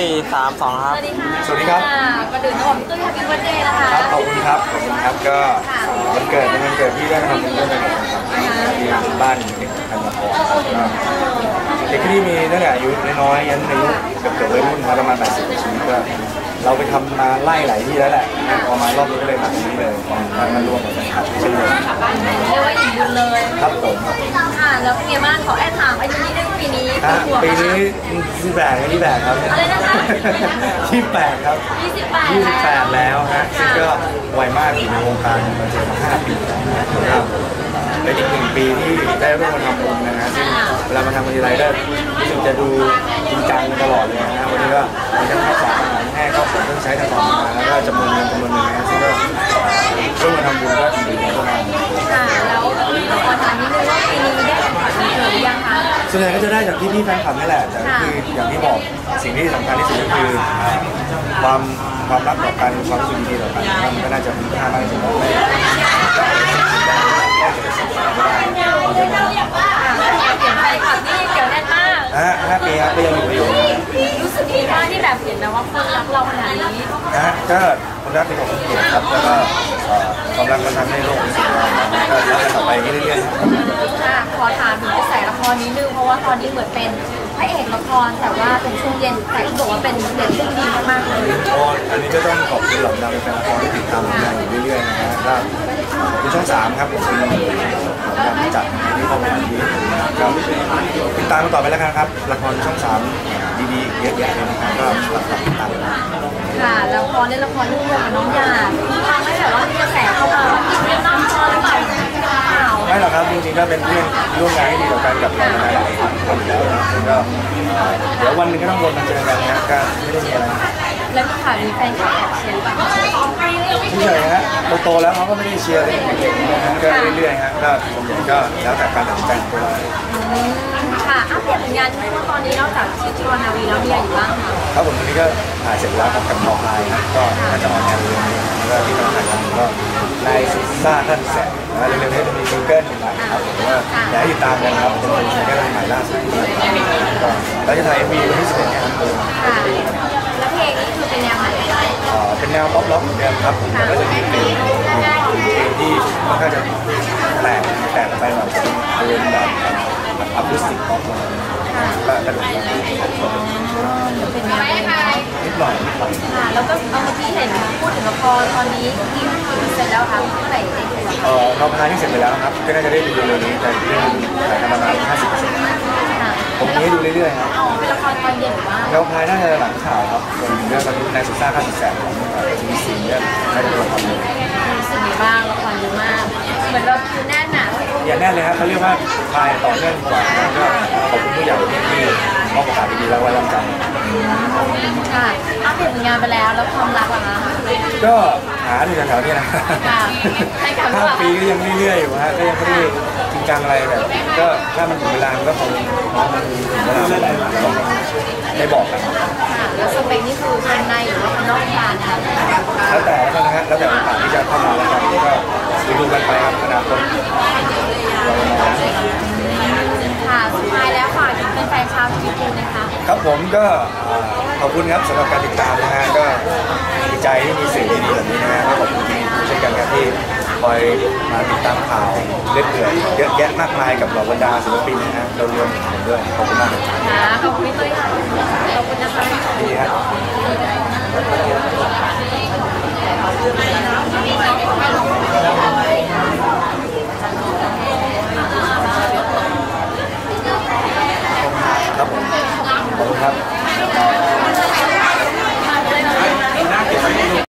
สี่สามสองครับ สวัสดีค่ะสวัสดีครับกระดื่นน้องตุ้ยแฮปปี้วันเดย์นะคะครับขอบคุณครับขอบคุณครับก็วันเกิดเป็นวันเกิดพี่ได้ทำเป็นเรื่องอะไรครับที่บ้านเด็กธัญพรก็เด็กที่นี่มีตั้งแต่อายุน้อยๆยันอายุเกือบเกือบวัยรุ่นมาประมาณ80ปีชีวิตก็ เราไปทำมาไล่หลายที่แล้วแหละพอมารอบนี้ก็เลยมาที่นี่เลยมามาร่วมกับแฟนคลับเช่นเดิมเรียกว่าอิ่มบุญเลยครับผม ค่ะแล้วเป็นไงบ้างขอแอบถามอายุนี้ได้ปีนี้ฮะกี่ขวบปีนี้ที่แปดที่แปดครับอะไรนะคะที่แปดครับยี่สิบแปด28แล้วฮะซึ่งก็ไวมากอยู่ในวงการมาเจอมา5ปีแล้วนะครับเป็นอีกหนึ่งปีที่ได้ร่วมมาทำบุญนะฮะซึ่งเวลามาทำบุญทีไรก็รู้สึกจะดูจริงจังตลอดเลยนะฮะวันนี้ก็มีทั้งข้าวสารอาหารแห้ง ข้าวของเครื่องใช้ต่างๆมาแล้วก็จำนวนเงินจำนวนหนึงนะซึ่งก็ร่วมมาทำบุญก็ดีมากค่ะแล้วขอถามนิดนึงว่าปีนี้ได้ของขวัญวันเกิดหรือยังคะส่วนใหญ่ก็จะได้จากที่พี่แฟนคลับนี่แหละแต่คืออย่างที่บอกสิ่งที่สำคัญที่สุดก็คือความความรักต่อกันความรู้สึกดีๆต่อกันมันก็น่าจะมีค่ามากที่สุดแล้ว นะว่าคนรักเราขนาดนี้นะฮะก็คนรักเป็นของคนเกียรติครับแล้วก็เอ่อความรักมันทำให้โลกเป็นสิ่งที่ดีก็รักกันต่อไปเรื่อยๆครับค่ะขอถามถึงกระแสละครนิดนึงเพราะว่าตอนนี้เหมือนเป็นพระเอกละครแต่ว่าเป็นช่วงเย็นแต่ที่บอกว่าเป็นเด็กที่ดีมากๆเลยอันนี้ก็ต้องขอบคุณเหล่าบรราแฟนละครที่ติดตามผลงานอยู่เรื่อยๆนะฮะก็ขอบคุณช่องสามครับผมเป็นการจัดที่เข้ามาดีก็ติดตามกันต่อไปแล้วกันครับละครช่องสาม ดีๆเยอะแยะเลยนะครับก็ฝากติดตามกันค่ะแล้วพอเล่นละครเรื่องเดียวกับน้องหยาดทำให้แบบว่ามีกระแสเข้ามาว่าเล่นน้องพอหรือเปล่าหรือเปล่าไม่หรอกครับจริงๆก็เป็นเพื่อนร่วมงานที่ดีต่อกันกับเรามานานหลายคนแล้วนะซึ่งก็เดี๋ยววันหนึ่งก็ต้องวนมาเจอกันนะก็ไม่ได้มีอะไรแล้วมีข่าวมีแฟนคลับแอบเชียร์หรือเปล่าเฉยๆฮะโตๆแล้วเขาก็ไม่ได้เชียร์เลยเด็กๆนะฮะก็เรื่อยๆฮะก็ส่วนใหญ่ก็แล้วแต่การตัดสินใจของตัวเรา อืมค่ะอัปเดตผล งานที่ว่าตอนนี้นอกจากชิชวนาวีแล้วมีอะไรอยู่บ้างคะครับผมวันนี้ก็ถ่ายเสร็จแล้วครับกับนอพายนะก็น่าจะออนแอร์เร็วๆนี้แล้วก็ที่เราถ่ายทำก็ในสุซ่าท่านแสงนะเร็วๆนี้จะมีซิงเกิลใหม่ครับผมว่าอยากให้ติดตามกันครับจะเป็นซิงเกิลใหม่ล่าสุดที่เราทำก็เราจะถ่าย MV วันที่11นี้ครับค่ะแล้วเพลงนี้คือเป็นแนวไหนคะเอ่อเป็นแนวป๊อปร็อกเหมือนเดิมครับแต่ก็จะมีเพลงเพลงที่ค่อนข้างจะแปลกแปลกไปแบบอารมณ์แบบอะคูสติกป๊อปก็ กระโดดกันเป็นไงคะนิดหน่อยนิดหน่อยค่ะแล้วก็เอาเมื่อกี้เห็นพูดถึงละครตอนนี้กี่กี่เสร็จแล้วคะเมื่อไหร่ได้ดูอะเอ่อเราพายที่เสร็จไปแล้วครับ ก็น่าจะได้ดูเร็วๆนี้แต่เรื่องถ่ายทำประมาณ50 ผมมีให้ดูเรื่อยๆครับอ๋อเป็นละครตอนเย็นหรือว่าเราพายน่าจะหลังข่าวครับส่วนเรื่องตอนนี้ในสุดซ่าค่าสุดแสนของทีวีสีเนี่ยน่าจะเป็นละครเลยรู้สึกยังไงบ้างละครเยอะมาก เหมือนเราคิวแน่นหนาอย่างแน่เลยครับเขาเรียกว่าพายต่อเนื่องกว่าแล้วก็ขอบคุณผู้ใหญ่ที่มอบโอกาสดีๆแล้วไว้วางใจค่ะอัปเดตผลงานไปแล้วแล้วความรักล่ะคะก็หาอยู่แถวๆนี้นะค่ะให้กลับห้ามาปีก็ยังเรื่อยๆอยู่ฮะก็ยังไม่ได้จริงจังอะไรแบบก็ถ้ามันถึงเวลามันก็คงมันถึงเวลาเมื่อไหร่มันก็คงได้บอกกันค่ะแล้วสเปคนี่คือภายในหรือว่าภายนอกบ้านคะแล้วแต่แล้วกันนะฮะแล้วแต่โอกาสที่จะเข้ามาแล้วกันก็ดูกันไปครับอนาคต ค่ะสุดท้ายแล้วฝากถึงแฟนๆ ชาวทวิตเตอร์นะคะครับผมก็เอ่อขอบคุณครับสำหรับการติดตามนะฮะก็ดีใจที่มีสื่อดีๆแบบนี้นะฮะก็ขอบคุณที่เช่นกันครับที่คอยมาติดตามข่าวเรื่อยๆเยอะแยะมากมายกับเหล่าบรรดาศิลปินนะฮะเรารวมถึงผมด้วยขอบคุณมากเลยค่ะขอบคุณพี่ตุ้ยค่ะขอบคุณนะคะดีฮะครับผมขอบคุณ ครับ